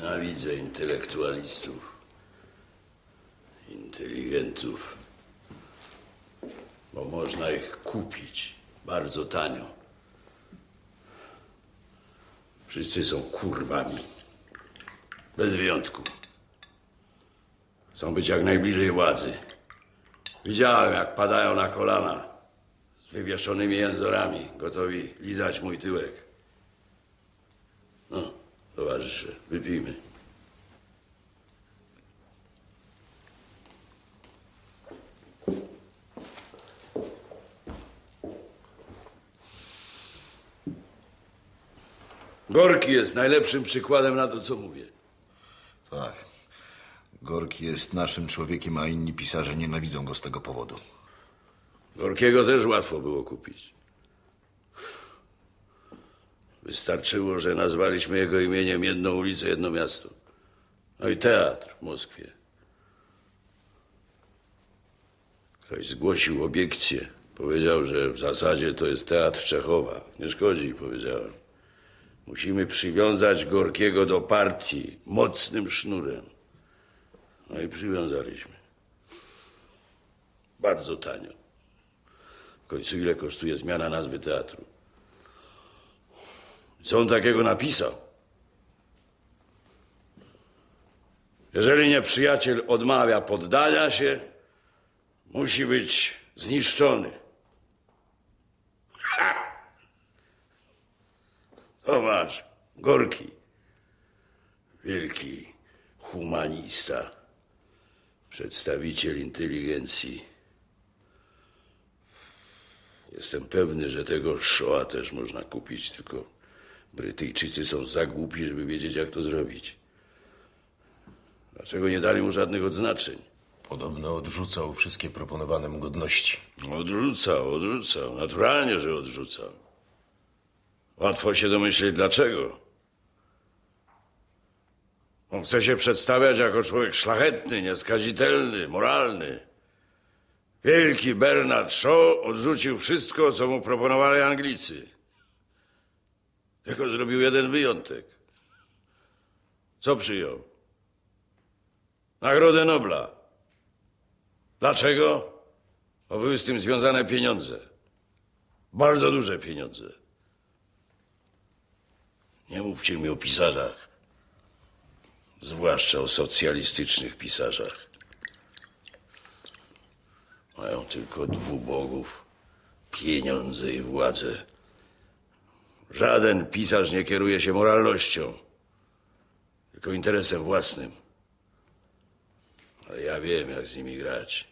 Nienawidzę intelektualistów, inteligentów, bo można ich kupić bardzo tanio. Wszyscy są kurwami, bez wyjątku. Chcą być jak najbliżej władzy. Widziałem, jak padają na kolana z wywieszonymi jęzorami, gotowi lizać mój tyłek. Towarzysze, wypijmy. Gorki jest najlepszym przykładem na to, co mówię. Tak. Gorki jest naszym człowiekiem, a inni pisarze nienawidzą go z tego powodu. Gorkiego też łatwo było kupić. Wystarczyło, że nazwaliśmy jego imieniem jedną ulicę, jedno miasto. No i teatr w Moskwie. Ktoś zgłosił obiekcję. Powiedział, że w zasadzie to jest teatr Czechowa. Nie szkodzi, powiedziałem. Musimy przywiązać Gorkiego do partii mocnym sznurem. No i przywiązaliśmy. Bardzo tanio. W końcu ile kosztuje zmiana nazwy teatru? Co on takiego napisał? Jeżeli nieprzyjaciel odmawia poddania się, musi być zniszczony. Ha! Zobacz, Gorki, wielki humanista, przedstawiciel inteligencji. Jestem pewny, że tego Shoa też można kupić, tylko Brytyjczycy są za głupi, żeby wiedzieć, jak to zrobić. Dlaczego nie dali mu żadnych odznaczeń? Podobno odrzucał wszystkie proponowane mu godności. Odrzucał, odrzucał. Naturalnie, że odrzucał. Łatwo się domyśleć dlaczego. On chce się przedstawiać jako człowiek szlachetny, nieskazitelny, moralny. Wielki Bernard Shaw odrzucił wszystko, co mu proponowali Anglicy. Tylko zrobił jeden wyjątek. Co przyjął? Nagrodę Nobla. Dlaczego? Bo były z tym związane pieniądze. Bardzo duże pieniądze. Nie mówcie mi o pisarzach. Zwłaszcza o socjalistycznych pisarzach. Mają tylko dwóch bogów. Pieniądze i władzę. Żaden pisarz nie kieruje się moralnością. Tylko interesem własnym. Ale ja wiem, jak z nimi grać.